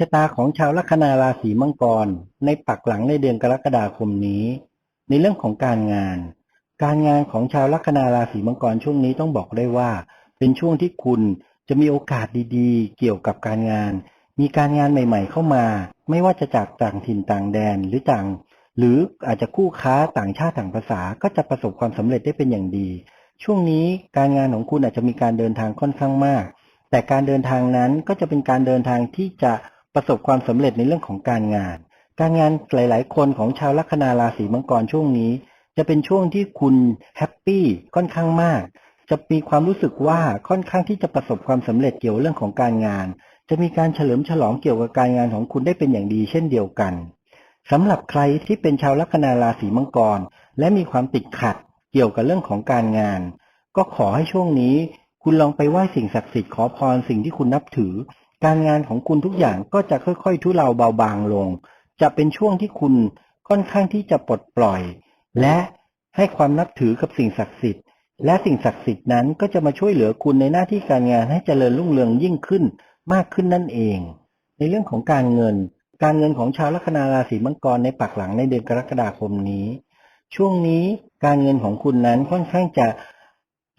ชะตาของชาวลัคนาราศีมังกร ในปักหลังในเดือนกรกฎาคมนี้ ในเรื่องของการงาน การงานของชาวลัคนาราศีมังกรช่วงนี้ต้องบอกได้ว่า เป็นช่วงที่คุณจะมีโอกาสดีๆ เกี่ยวกับการงาน มีการงานใหม่ๆ เข้ามา ไม่ว่าจะจากต่างถิ่นต่างแดนหรือต่าง หรืออาจจะคู่ค้าต่างชาติต่างภาษาก็จะประสบความสำเร็จได้เป็นอย่างดี ช่วงนี้การงานของคุณอาจจะมีการเดินทางค่อนข้างมาก แต่การเดินทางนั้นก็จะเป็นการเดินทางที่จะ ประสบความสำเร็จในเรื่องของการงาน การงานหลาย ๆ คนของชาวลัคนาราศีมังกรช่วงนี้ จะเป็นช่วงที่คุณแฮปปี้ค่อนข้างมาก จะมีความรู้สึกว่าค่อนข้างที่จะประสบความสำเร็จเกี่ยวเรื่องของการงาน จะมีการเฉลิมฉลองเกี่ยวกับการงานของคุณได้เป็นอย่างดีเช่นเดียวกันสำหรับใครที่เป็นชาวลัคนาราศีมังกร และมีความติดขัดเกี่ยวกับเรื่องของการงาน ก็ขอให้ช่วงนี้คุณลองไปไหว้สิ่งศักดิ์สิทธิ์ขอพรสิ่งที่คุณนับถือ การงานของคุณทุกอย่างก็จะค่อยๆ ทุเลาเบาบางลง จะเป็นช่วงที่คุณค่อนข้างที่จะปลดปล่อย และให้ความนับถือกับสิ่งศักดิ์สิทธิ์ และสิ่งศักดิ์สิทธิ์นั้นก็จะมาช่วยเหลือคุณในหน้าที่การงานให้เจริญรุ่งเรืองยิ่งขึ้นมากขึ้นนั่นเอง ในเรื่องของการเงิน การเงินของชาวลัคนาราศีมังกรในปักหลังในเดือนกรกฎาคมนี้ ช่วงนี้การเงินของคุณนั้นค่อนข้างจะ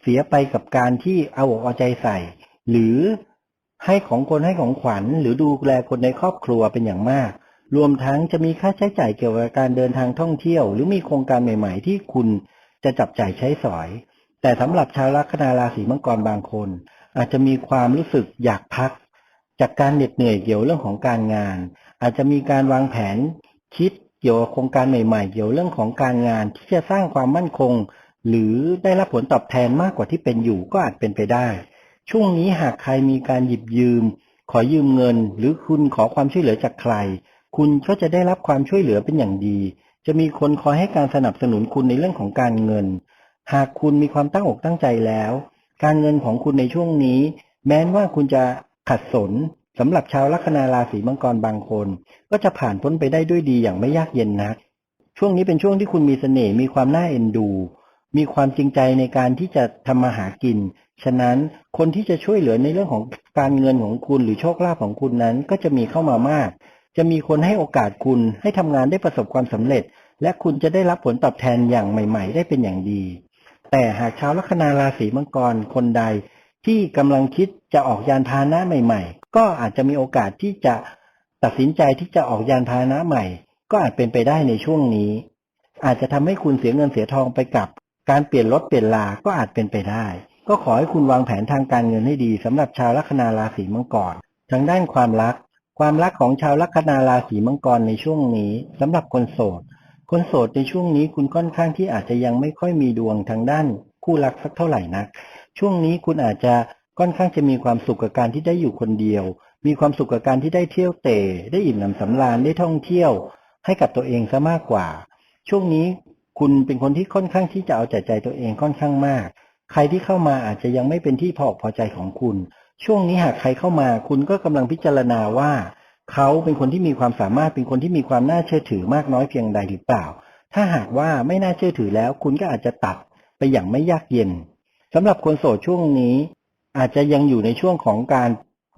เสียไปกับการที่เอาอกเอาใจใส่ หรือ ให้ของคนให้ของขวัญ หรือดูแลคนในครอบครัวเป็นอย่างมาก รวมทั้งจะมีค่าใช้จ่ายเกี่ยวกับการเดินทางท่องเที่ยว หรือมีโครงการใหม่ ๆ ที่คุณจะจับจ่ายใช้สอย แต่สำหรับชาวลัคนาราศีมังกรบางคน อาจจะมีความรู้สึกอยากพัก จากการเหน็ดเหนื่อยเกี่ยวเรื่องของการงาน อาจจะมีการวางแผนคิดเกี่ยวกับโครงการใหม่ๆ เกี่ยวเรื่องของการงานที่จะสร้างความมั่นคง หรือได้รับผลตอบแทนมากกว่าที่เป็นอยู่ก็อาจเป็นไปได้ ช่วงนี้หากใครมีการหยิบยืม ขอยืมเงิน หรือคุณขอความช่วยเหลือจากใคร คุณก็จะได้รับความช่วยเหลือเป็นอย่างดี จะมีคนคอยให้การสนับสนุนคุณในเรื่องของการเงิน หากคุณมีความตั้งอกตั้งใจแล้ว การเงินของคุณในช่วงนี้ แม้ว่าคุณจะขัดสนสำหรับชาวลัคนาราศีมังกรบางคน ก็จะผ่านพ้นไปได้ด้วยดีอย่างไม่ยากเย็นนัก ช่วงนี้เป็นช่วงที่คุณมีเสน่ห์มีความน่าเอ็นดู มีความจริงใจในการที่จะทำมาหากิน ฉะนั้นคนที่จะช่วยเหลือในเรื่องของการเงินของคุณหรือโชคลาภของคุณนั้นก็จะมีเข้ามามาก จะมีคนให้โอกาสคุณให้ทำงานได้ประสบความสำเร็จ และคุณจะได้รับผลตอบแทนอย่างใหม่ ๆ ได้เป็นอย่างดี แต่หากชาวลัคนาราศีมังกรคนใด ที่กำลังคิดจะออกยานพาหนะใหม่ ๆ ก็อาจจะมีโอกาสที่จะตัดสินใจที่จะออกยานพาหนะใหม่ ก็อาจเป็นไปได้ในช่วงนี้ อาจจะทำให้คุณเสียเงินเสียทองไปกับ การเปลี่ยนรถเปลี่ยนลาก็อาจเป็นไปได้ ก็ขอให้คุณวางแผนทางการเงินให้ดีสำหรับชาวลัคนาราศีมังกรทางด้านความรัก ความรักของชาวลัคนาราศีมังกรในช่วงนี้สำหรับคนโสด คนโสดในช่วงนี้คุณค่อนข้างที่อาจจะยังไม่ค่อยมีดวงทางด้าน คู่รักสักเท่าไหร่นัก ช่วงนี้คุณอาจจะค่อนข้างจะมีความสุขกับการที่ได้อยู่คนเดียว มีความสุขกับการที่ได้เที่ยวเตะได้อิ่มหนำสำราญได้ท่องเที่ยว ให้กับตัวเองซะมากกว่า ช่วงนี้ คุณเป็นคนที่ค่อนข้างที่จะเอาใจใจตัวเองค่อนข้างมาก ใครที่เข้ามาอาจจะยังไม่เป็นที่พออกพอใจของคุณ ช่วงนี้หากใครเข้ามา คุณก็กำลังพิจารณาว่า เขาเป็นคนที่มีความสามารถเป็นคนที่มีความน่าเชื่อถือมากน้อยเพียงใดหรือเปล่า ถ้าหากว่าไม่น่าเชื่อถือแล้ว คุณก็อาจจะตัดไปอย่างไม่ยากเย็นสำหรับคนโสดช่วงนี้ อาจจะยังอยู่ในช่วงของการ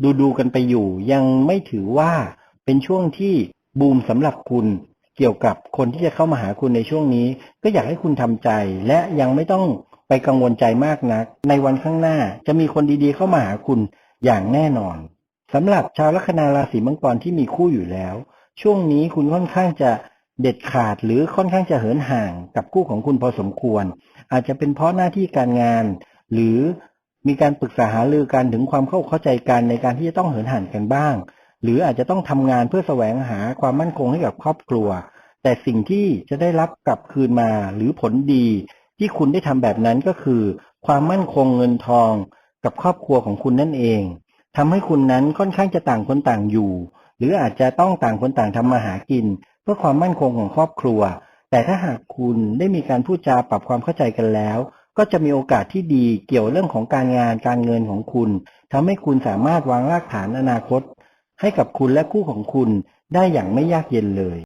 ดูดูกันไปอยู่ ยังไม่ถือว่าเป็นช่วงที่บูมสำหรับคุณ เกี่ยวกับคนที่จะเข้ามาหาคุณในช่วงนี้ ก็อยากให้คุณทำใจ และยังไม่ต้องไปกังวลใจมากนัก ในวันข้างหน้าจะมีคนดีๆ เข้ามาหาคุณอย่างแน่นอนสำหรับชาวลัคนาราศีมังกรที่มีคู่อยู่แล้ว ช่วงนี้คุณค่อนข้างจะเด็ดขาดหรือค่อนข้างจะเหินห่างกับคู่ของคุณพอสมควร อาจจะเป็นเพราะหน้าที่การงาน หรือมีการปรึกษาหารือกันถึงความเข้าเข้าใจกันในการที่จะต้องเหินห่างกันบ้าง หรืออาจจะต้องทำงานเพื่อแสวงหาความมั่นคงให้กับครอบครัว แต่สิ่งที่จะได้รับกลับคืนมาหรือผลดี ที่คุณได้ทำแบบนั้นก็คือ ความมั่นคงเงินทองกับครอบครัวของคุณนั่นเองทำให้คุณนั้นค่อนข้างจะต่างคนต่างอยู่ หรืออาจจะต้องต่างคนต่างทำมาหากิน เพื่อความมั่นคงของครอบครัว แต่ถ้าหากคุณได้มีการพูดจาปรับความเข้าใจกันแล้วก็จะมีโอกาสที่ดีเกี่ยวเรื่องของการงานการเงินของคุณทำให้คุณสามารถวางรากฐานอนาคต ให้กับคุณและคู่ของคุณได้อย่างไม่ยากเย็นเลย